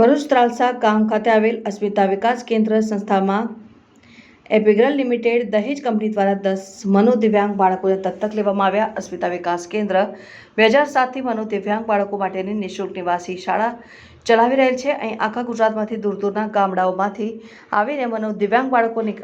ભરૂચ ત્રાલસા ગામ ખાતે આવેલ અસ્મિતા વિકાસ કેન્દ્ર સંસ્થામાં એપિગ્રલ લિમિટેડ દહેજ કંપની દ્વારા દસ મનોદિવ્યાંગ બાળકોને દત્તક લેવામાં આવ્યા. અસ્મિતા વિકાસ કેન્દ્ર બે હજાર સાતથી મનોદિવ્યાંગ બાળકો માટેની નિઃશુલ્ક નિવાસી શાળા ચલાવી રહેલ છે. અહીં આખા ગુજરાતમાંથી દૂર દૂરના ગામડાઓમાંથી આવીને મનોદિવ્યાંગ બાળકોની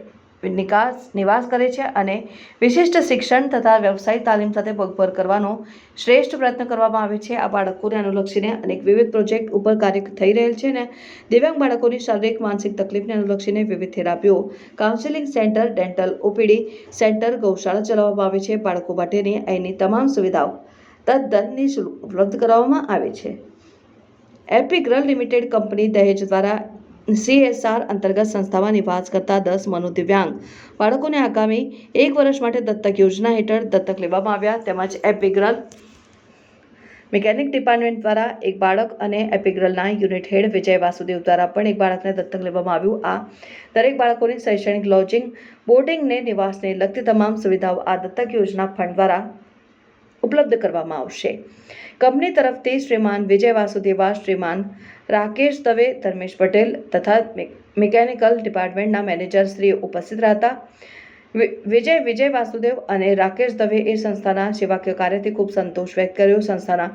નિકાસ, નિવાસ કરે છે અને વિશિષ્ટ શિક્ષણ તથા વ્યવસાયિક તાલીમ સાથે પગભર કરવાનો શ્રેષ્ઠ પ્રયત્ન કરવામાં આવે છે. આ બાળકોને અનુલક્ષીને અનેક વિવિધ પ્રોજેક્ટ ઉપર કાર્ય થઈ રહેલ છે અને દિવ્યાંગ બાળકોની શારીરિક, માનસિક તકલીફને અનુલક્ષીને વિવિધ થેરાપીઓ counselling centre dental OPD centre ગૌશાળા ચલાવવામાં આવે છે. બાળકો માટેની અહીંની તમામ સુવિધાઓ તદ્દન નિઃશુલ્ક ઉપલબ્ધ કરાવવામાં આવે છે. એપિગ્રલ લિમિટેડ કંપની દહેજ દ્વારા સીએસઆર અંતર્ગત સંસ્થામાં નિવાસ કરતા દસ મનોદિવ્યાંગ બાળકોને આગામી એક વર્ષ માટે દત્તક યોજના હેઠળ દત્તક લેવામાં આવ્યા તેમજ એપિગ્રલ મિકેનિક ડિપાર્ટમેન્ટ દ્વારા એક બાળક અને એપિગ્રલના યુનિટ હેડ વિજય વાસુદેવ દ્વારા પણ એક બાળકને દત્તક લેવામાં આવ્યું. આ દરેક બાળકોની શૈક્ષણિક લોજિંગ બોર્ડિંગને નિવાસને લગતી તમામ સુવિધાઓ આ દત્તક યોજના ફંડ દ્વારા ઉપલબ્ધ કરવામાં આવશે. કંપની તરફથી શ્રીમાન વિજય વાસુદેવા શ્રીમાન રાકેશ દવે, ધર્મેશ પટેલ તથા મિકેનિકલ ડિપાર્ટમેન્ટના મેનેજર શ્રી ઉપસ્થિત હતા વિજય વિજય વાસુદેવ અને રાકેશ દવે એ સંસ્થાના સેવાકીય કાર્યથી ખૂબ સંતોષ વ્યક્ત કર્યો. સંસ્થાના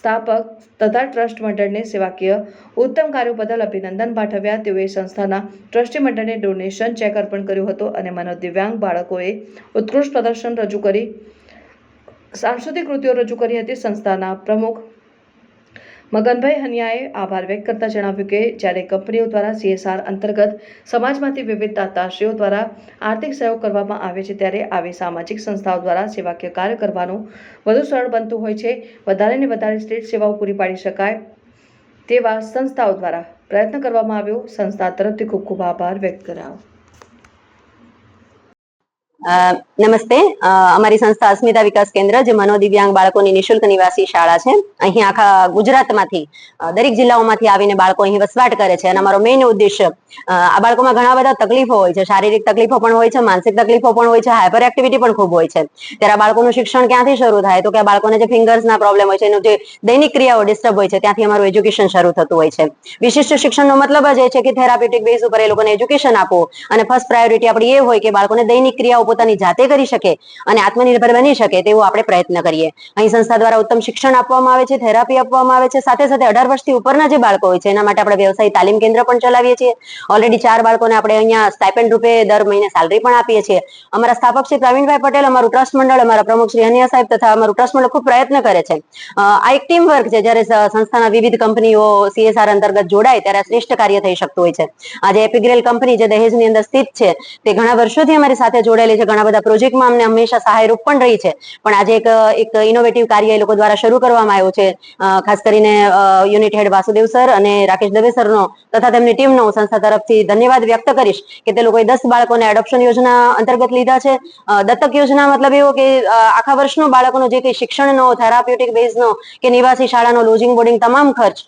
સ્થાપક તથા ટ્રસ્ટ મંડળને સેવાકીય ઉત્તમ કાર્યો બદલ અભિનંદન પાઠવ્યા. તેઓએ સંસ્થાના ટ્રસ્ટી મંડળને ડોનેશન ચેક અર્પણ કર્યો હતો અને મનોદિવ્યાંગ બાળકોએ ઉત્કૃષ્ટ પ્રદર્શન રજૂ કરી. સાંસ્કૃતિક કૃતિઓ રજૂ કરી હતી સંસ્થાના પ્રમુખ. મગનભાઈ હનિયાએ આભાર વ્યક્ત કરતા જણાવ્યું કે, જ્યારે કંપનીઓ દ્વારા સીએસઆર અંતર્ગત સમાજમાંથી વિવિધ દાતાશ્રીઓ દ્વારા આર્થિક સહયોગ કરવામાં આવે છે, ત્યારે આવી સામાજિક સંસ્થાઓ દ્વારા સેવાકીય કાર્ય કરવાનું વધુ સરળ બનતું હોય છે. વધારે ને વધારે સ્ટેટ સેવાઓ પૂરી પાડી શકાય તેવા સંસ્થાઓ દ્વારા પ્રયત્ન કરવામાં આવ્યો. સંસ્થા તરફથી ખૂબ ખૂબ આભાર વ્યક્ત કરાયો. નમસ્તે. અમારી સંસ્થા અસ્મિતા વિકાસ કેન્દ્ર, જે મનોદિવ્યાંગ બાળકોની નિઃશુલ્ક નિવાસી શાળા છે. અહીં આખા ગુજરાતમાંથી દરેક જિલ્લાઓમાંથી આવીને બાળકો અહીં વસવાટ કરે છે. અને અમારો મેઇન ઉદ્દેશ્ય આ બાળકોમાં ઘણા બધા તકલીફો હોય છે. શારીરિક તકલીફો પણ હોય છે, માનસિક તકલીફો પણ હોય છે હાઇપર એક્ટિવિટી પણ ખૂબ હોય છે. ત્યારે બાળકોનું શિક્ષણ ક્યાંથી શરૂ થાય? તો કે આ બાળકોને જે ફિંગર્સના પ્રોબ્લેમ હોય છે, એનું જે દૈનિક ક્રિયાઓ ડિસ્ટર્બ હોય છે, ત્યાંથી અમારું એજ્યુકેશન શરૂ થતું હોય છે. વિશિષ્ટ શિક્ષણનો મતલબ જ એ છે કે થેરાપ્યુટિક બેઝ ઉપર એ લોકોને એજ્યુકેશન આપો અને ફર્સ્ટ પ્રાયોરિટી આપણી એ હોય કે બાળકોને દૈનિક ક્રિયાઓ પોતાની જાતે કરી શકે અને આત્મનિર્ભર બની શકે તેવો આપણે પ્રયત્ન કરીએ. અહીં સંસ્થા દ્વારા ઉત્તમ શિક્ષણ આપવામાં આવે છે, થેરાપી આપવામાં આવે છે, સાથે સાથે અઢાર વર્ષથી ઉપરના જે બાળકો હોય છે, એના માટે આપણે વ્યવસાય તાલીમ કેન્દ્ર પણ ચલાવીએ છીએ. ઓલરેડી ચાર બાળકોને આપણે અહીંયા સ્ટાઇપેન્ડ રૂપે દર મહિને સેલરી પણ આપીએ છીએ. અમારા સ્થાપક શ્રી પ્રવીણભાઈ પટેલ, અમારું ટ્રસ્ટ મંડળ, અમારા પ્રમુખ શ્રી હનિયા સાહેબ તથા અમારું ટ્રસ્ટ મંડળ ખૂબ પ્રયત્ન કરે છે. આ એક ટીમ વર્ક છે, જ્યારે સંસ્થાના વિવિધ કંપનીઓ સીએસઆર અંતર્ગત જોડાય ત્યારે શ્રેષ્ઠ કાર્ય થઈ શકતું હોય છે. આજે એપિગ્રેલ કંપની જે દહેજની અંદર સ્થિત છે, તે ઘણા વર્ષોથી અમારી સાથે જોડાયેલી છે. ઘણા બધા પ્રોજેક્ટમાં અમને હંમેશા સહાયરૂપ પણ રહી છે. પણ આજે એક એક ઇનોવેટિવ કાર્ય એ લોકો દ્વારા શરૂ કરવામાં આવ્યું છે. ખાસ કરીને યુનિટ હેડ વાસુદેવ સર અને રાકેશ દવે સરનો તથા તેમની ટીમનો હું સંસ્થા તરફથી ધન્યવાદ વ્યક્ત કરીશ કે તે લોકોએ દસ બાળકોને એડોપ્શન યોજના અંતર્ગત લીધા છે. દત્તક યોજના મતલબ એવો કે આખા વર્ષનો બાળકોનો જે કંઈ શિક્ષણનો થેરાપ્યુટિક બેઝનો કે નિવાસી શાળાનો લોજિંગ બોર્ડિંગ તમામ ખર્ચ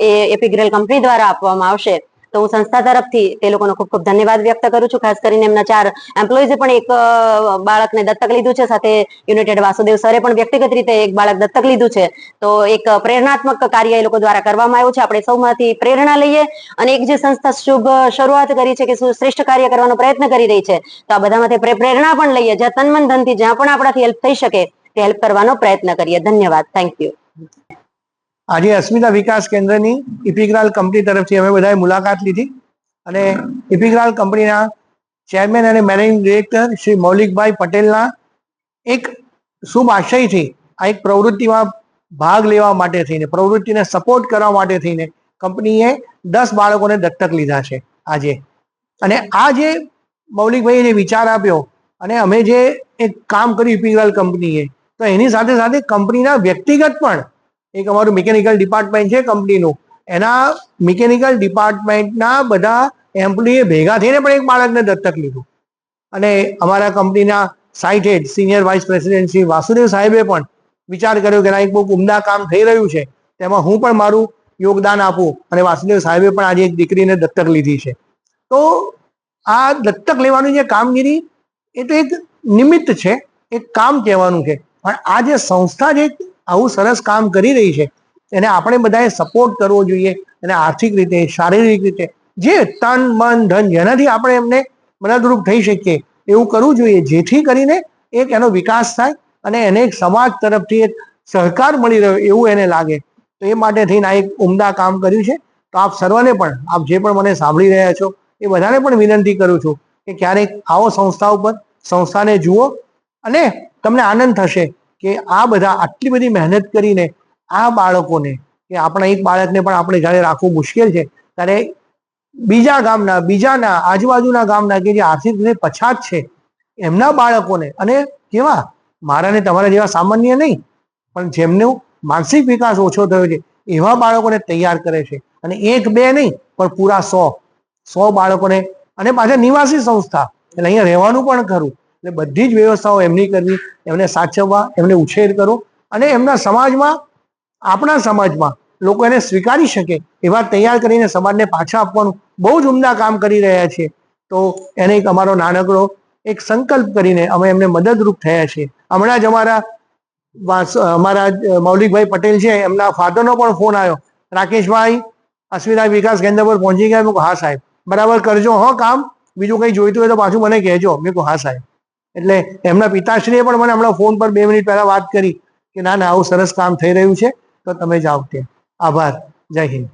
એ એપિગ્રેલ કંપની દ્વારા આપવામાં આવશે. તો હું સંસ્થા તરફથી તે લોકોનો ખૂબ ખૂબ ધન્યવાદ વ્યક્ત કરું છું. ખાસ કરીને એમના ચાર એમ્પ્લોઈઝે પણ એક બાળકને દત્તક લીધું છે. સાથે યુનાઇટેડ વાસુદેવ સરે પણ વ્યક્તિગત રીતે એક બાળક દત્તક લીધું છે. તો એક પ્રેરણાત્મક કાર્ય એ લોકો દ્વારા કરવામાં આવ્યું છે. આપણે સૌમાંથી પ્રેરણા લઈએ અને એક જે સંસ્થા શુભ શરૂઆત કરી છે કે શ્રેષ્ઠ કાર્ય કરવાનો પ્રયત્ન કરી રહી છે, તો આ બધામાંથી પ્રે- પ્રેરણા પણ લઈએ. જ્યાં તન મન ધનથી જ્યાં પણ આપણાથી હેલ્પ થઈ શકે તે હેલ્પ કરવાનો પ્રયત્ન કરીએ. ધન્યવાદ. થેન્ક યુ આજે અસ્મિતા વિકાસ કેન્દ્રની ઇપિગ્રાલ કંપની તરફથી અમે બધાએ મુલાકાત લીધી અને ઇપિગ્રાલ કંપનીના ચેરમેન અને મેનેજિંગ ડિરેક્ટર શ્રી મૌલિકભાઈ પટેલના એક શુભ આશયથી આ એક પ્રવૃત્તિમાં ભાગ લેવા માટે થઈને, પ્રવૃત્તિને સપોર્ટ કરવા માટે થઈને કંપનીએ દસ બાળકોને દત્તક લીધા છે આજે. અને આ જે મૌલિકભાઈએ જે વિચાર આપ્યો અને અમે જે એક કામ કર્યું ઇપિગ્રાલ કંપનીએ, તો એની સાથે સાથે કંપનીના વ્યક્તિગત પણ એક અમારું મિકેનિકલ ડિપાર્ટમેન્ટ છે કંપનીનું એના મિકેનિકલ ડિપાર્ટમેન્ટના બધા એમ્પ્લોયે ભેગા થઈને પણ એક બાળકને દત્તક લીધું. અને અમારા કંપનીના site head senior vice president Shri Vasudev સાહેબે પણ વિચાર કર્યો કે ના, એક બહુ ઉમદા કામ થઈ રહ્યું છે, તેમાં હું પણ મારું યોગદાન આપું અને વાસુદેવ સાહેબે પણ આજે એક દીકરીને દત્તક લીધી છે. તો આ દત્તક લેવાની જે કામગીરી, એ તો એક નિમિત્ત છે, એક કામ કહેવાનું છે. પણ આ જે સંસ્થા જે આવું સરસ કામ કરી રહી છે. એને આપણે બધાએ સપોર્ટ કરવો જોઈએ એને આર્થિક રીતે, શારીરિક રીતે, જે તન, મન, ધન જેનાથી આપણે એમને મદદરૂપ થઈ શકીએ, એવું કરવું જોઈએ. જેથી કરીને એક એનો વિકાસ થાય અને એને એક સમાજ તરફથી એક સહકાર મળી રહ્યો એવું એને લાગે. તો એ માટે થઈને આ એક ઉમદા કામ કર્યું છે. તો આપ સર્વને પણ, આપ જે પણ મને સાંભળી રહ્યા છો, એ બધાને પણ વિનંતી કરું છું કે ક્યારેક આવો સંસ્થા ઉપર સંસ્થાને જુઓ અને તમને આનંદ થશે. કે આ બધા આટલી બધી મહેનત કરીને આ બાળકોને, કે આપણા એક બાળકને પણ આપણે જ્યારે રાખવું મુશ્કેલ છે, ત્યારે બીજા ગામના, બીજાના આજુબાજુના ગામના કે જે આર્થિક રીતે પછાત છે, એમના બાળકોને, અને કેવા? મારા ને તમારા જેવા સામાન્ય નહીં, પણ જેમનો માનસિક વિકાસ ઓછો થયો છે, એવા બાળકોને તૈયાર કરે છે. અને એક, બે નહીં, પણ પૂરા સો સો બાળકોને, અને પાછા નિવાસી સંસ્થા, એટલે અહીંયા રહેવાનું પણ ખરું એટલે બધી જ વ્યવસ્થાઓ એમની કરવી, એમને સાચવવા, એમને ઉછેર કરો અને એમના સમાજમાં, આપણા સમાજમાં લોકો એને સ્વીકારી શકે એવા તૈયાર કરીને સમાજને પાછા આપવાનું. બહુ જ ઉમદા કામ કરી રહ્યા છે. તો એને એક અમારો નાનકડો એક સંકલ્પ કરીને અમે એમને મદદરૂપ થયા છીએ હમણાં જ અમારા અમારા મૌલિકભાઈ પટેલ છે, એમના ફાધરનો પણ ફોન આવ્યો. રાકેશભાઈ અસ્મિતા વિકાસ કેન્દ્ર પર પહોંચી ગયા. મેં હા સાહેબ. બરાબર, કરજો. હો, કામ. બીજું કંઈ જોઈતું હોય તો પાછું મને કહેજો. મેં કહું હા સાહેબ. એટલે એમના પિતાશ્રીએ પણ મને હમણાં ફોન પર બે મિનિટ પહેલા વાત કરી કે ના ના, આવું સરસ કામ થઈ રહ્યું છે, તો તમે જાઓ ત્યાં. આભાર. જય હિન્દ.